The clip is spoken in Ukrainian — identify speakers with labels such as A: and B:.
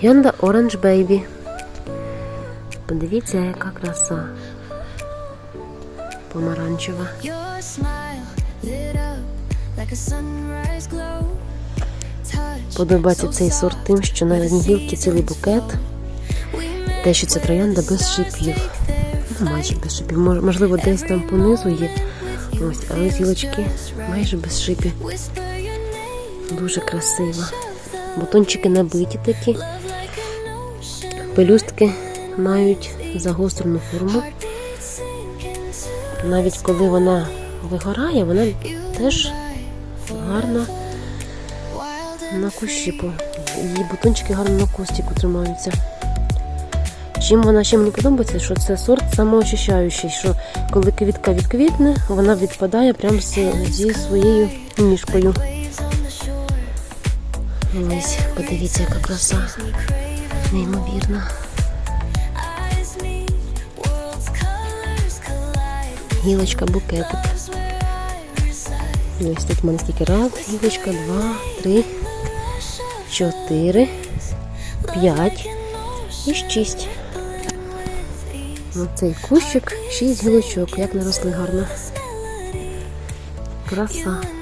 A: Троянда Orange Baby. Подивіться, яка краса. Помаранчева. Подобається цей сорт тим, що на гілці цілий букет. Те, що це троянда без шипів. Ну, майже без шипів. Можливо, десь там понизу є. Ось, але гілочки майже без шипів. Дуже красива. Бутончики набиті такі. Пелюстки мають загострену форму. Навіть коли вона вигорає, вона теж гарна на кущі. Її бутончики гарно на кустику тримаються. Чим вона ще мені подобається, що це сорт самоочищаючий, що коли квітка відквітне, вона відпадає прямо зі своєю ніжкою. Ось, подивіться, яка краса.
B: Collide.
A: Гілочка букетик. І ось тут в мене скільки раз. Гілочка, два, три, чотири, п'ять і шість. Оцей кущик, шість гілочок, як наросли гарно. Краса.